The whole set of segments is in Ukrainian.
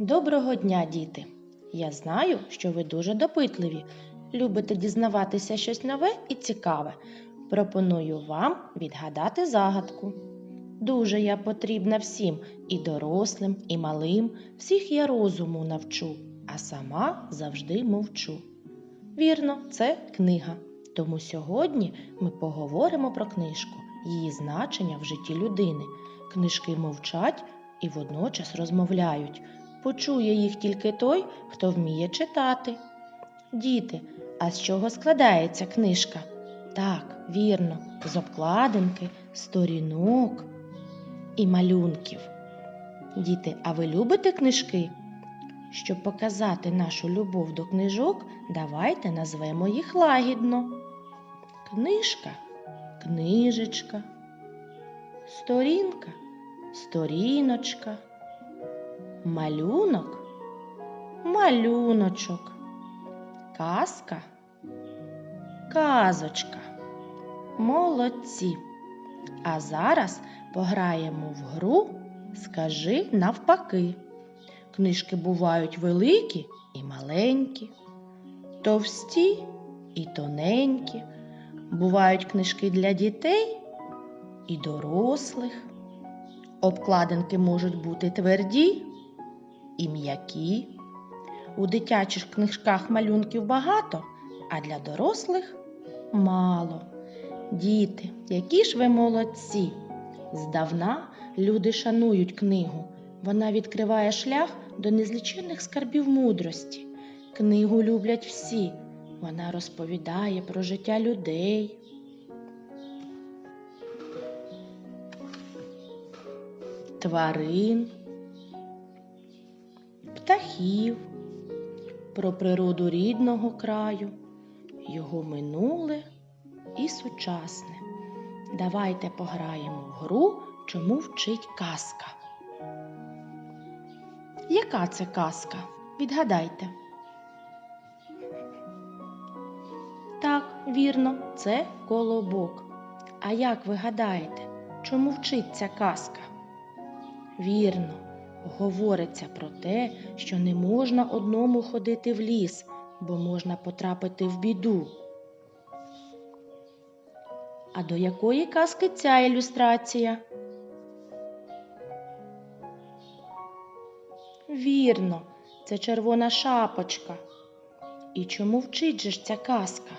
Доброго дня, діти! Я знаю, що ви дуже допитливі, любите дізнаватися щось нове і цікаве. Пропоную вам відгадати загадку. Дуже я потрібна всім, і дорослим, і малим, всіх я розуму навчу, а сама завжди мовчу. Вірно, це книга. Тому сьогодні ми поговоримо про книжку, її значення в житті людини. Книжки мовчать і водночас розмовляють. Почує їх тільки той, хто вміє читати. Діти, а з чого складається книжка? Так, вірно, з обкладинки, сторінок і малюнків. Діти, а ви любите книжки? Щоб показати нашу любов до книжок, давайте назвемо їх лагідно. Книжка, книжечка, сторінка, сторіночка, малюнок, малюночок, казка, казочка. Молодці. А зараз пограємо в гру Скажи навпаки. Книжки бувають великі і маленькі, товсті і тоненькі. Бувають книжки для дітей і дорослих. Обкладинки можуть бути тверді і м'які. У дитячих книжках малюнків багато, а для дорослих мало. Діти, які ж ви молодці! Здавна люди шанують книгу. Вона відкриває шлях до незліченних скарбів мудрості. Книгу люблять всі. Вона розповідає про життя людей. Тварин, птахів, про природу рідного краю, його минуле і сучасне. Давайте пограємо в гру, чому вчить казка. Яка це казка? Відгадайте. Так, вірно, це колобок. А як ви гадаєте, чому вчить ця казка? Вірно, говориться про те, що не можна одному ходити в ліс, бо можна потрапити в біду. А до якої казки ця ілюстрація? Вірно, це червона шапочка. І чому вчить же ж ця казка?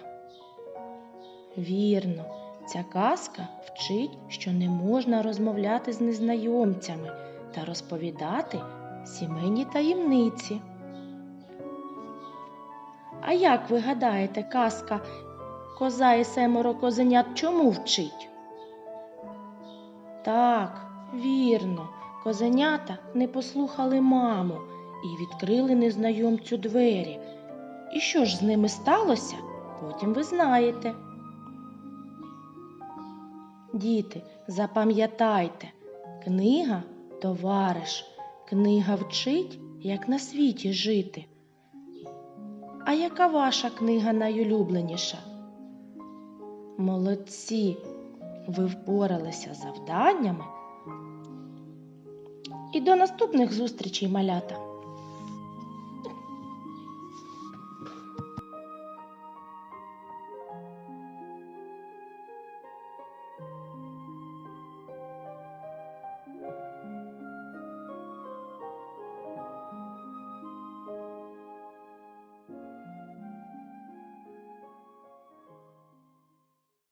Вірно, ця казка вчить, що не можна розмовляти з незнайомцями та розповідати сімейні таємниці. А як ви гадаєте, казка Коза і семеро козенят чому вчить? Так, вірно, козенята не послухали маму і відкрили незнайомцю двері. І що ж з ними сталося? Потім ви знаєте. Діти, запам'ятайте, книга товариш, книга вчить, як на світі жити. А яка ваша книга найулюбленіша? Молодці, ви впоралися завданнями. І до наступних зустрічей, малята!